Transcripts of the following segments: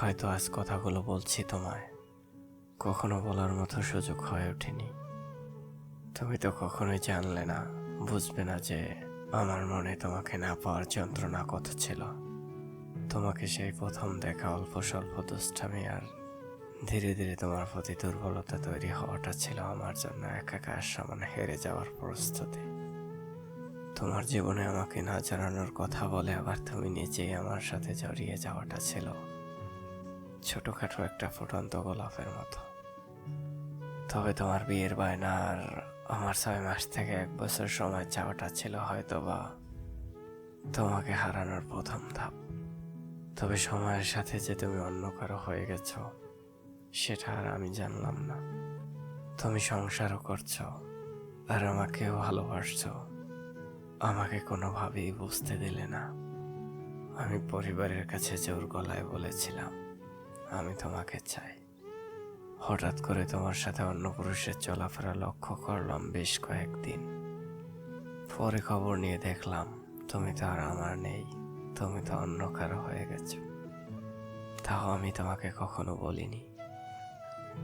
হয়তো আজ কথাগুলো বলছি তোমায়। কখনো বলার মতো সুযোগ হয়ে ওঠেনি। তুমি তো কখনোই জানলে না, বুঝবে না যে আমার মনে তোমাকে না পাওয়ার যন্ত্রণা কত ছিল। তোমাকে সেই প্রথম দেখা অল্প স্বল্প দুষ্টামি আর ধীরে ধীরে তোমার প্রতি দুর্বলতা তৈরি হওয়াটা ছিল আমার জন্য একাকার সমান হেরে যাওয়ার প্রস্তুতি। তোমার জীবনে আমাকে না জানানোর কথা বলে আবার তুমি নিজেই আমার সাথে জড়িয়ে যাওয়াটা ছিল। ছোটখাটো একটা ফুটন্ত গোলাপের মতো। তবে তোমার বিয়ের বায়না আর আমার ছয় মাস থেকে এক বছর সময় চাওয়াটা ছিল হয়তো বা তোমাকে হারানোর প্রথম ধাপ। তবে সময়ের সাথে যে তুমি অন্য কারও হয়ে গেছ, সেটা আর আমি জানলাম না। তুমি সংসারও করছ আর আমাকেও ভালোবাসছো। আমাকে কোনোভাবেই বুঝতে দিলে না। আমি পরিবারের কাছে জোর গলায় বলেছিলাম আমি তোমাকে চাই। হঠাৎ করে তোমার সাথে অন্য পুরুষের চলাফেরা লক্ষ্য করলাম বেশ কয়েকদিন। পরে খবর নিয়ে দেখলাম, তুমি তো আর আমার নেই, তুমি তো অন্য কারও হয়ে গেছো। তাও আমি তোমাকে কখনো বলিনি।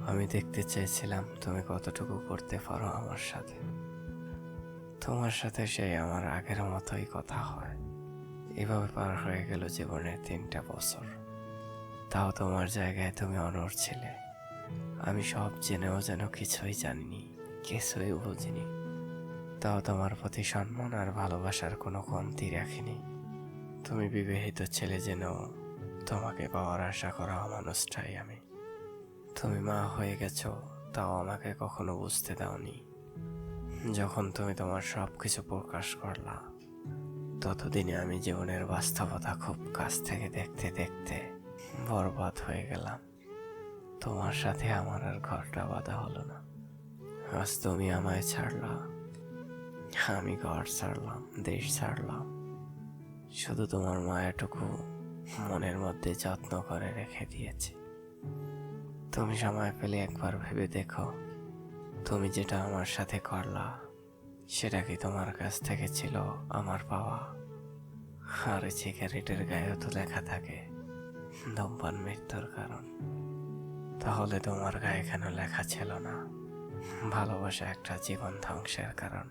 আমি দেখতে চেয়েছিলাম, তুমি কতটুকু করতে পারো আমার সাথে। তোমার সাথে সেই আমার আগের মতোই কথা হয়। এভাবে পার হয়ে গেল জীবনের তিনটা বছর। তাও তোমার জায়গায় তুমি অনড় ছিলে। আমি সব জেনেও যেন কিছুই জানিনি, কিছুই বুঝিনি। তাও তোমার প্রতি সম্মান আর ভালোবাসার কোনো কমতি রাখিনি। তুমি বিবাহিত ছেলে যেন তোমাকে পাওয়ার আশা করা মানুষটাই আমি। তুমি মা হয়ে গেছো, তাও আমাকে কখনো বুঝতে দাওনি। যখন তুমি তোমার সব কিছু প্রকাশ করলা, ততদিনে আমি জীবনের বাস্তবতা খুব কাছ থেকে দেখতে দেখতে বরবাদ হয়ে গেলাম। তোমার সাথে আমার আর ঘরটা বাঁধা হলো না। আজ তুমি আমায় ছাড়লা। আমি ঘর ছাড়লাম, দেশ ছাড়লাম। শুধু তোমার মায়াটুকু মনের মধ্যে যত্ন করে রেখে দিয়েছি। তুমি সময় পেলে একবার ভেবে দেখো। তুমি যেটা আমার সাথে করলা, সেটা কি তোমার কাছ থেকে ছিল আমার পাওয়া? আর সিগারেটের গায়েও তো লেখা থাকে। ধূমপান মৃত্যুর কারণ। তাহলে তোমার গায়ে কেন লেখা ছিল না? ভালোবাসা একটা জীবন ধ্বংসের কারণ।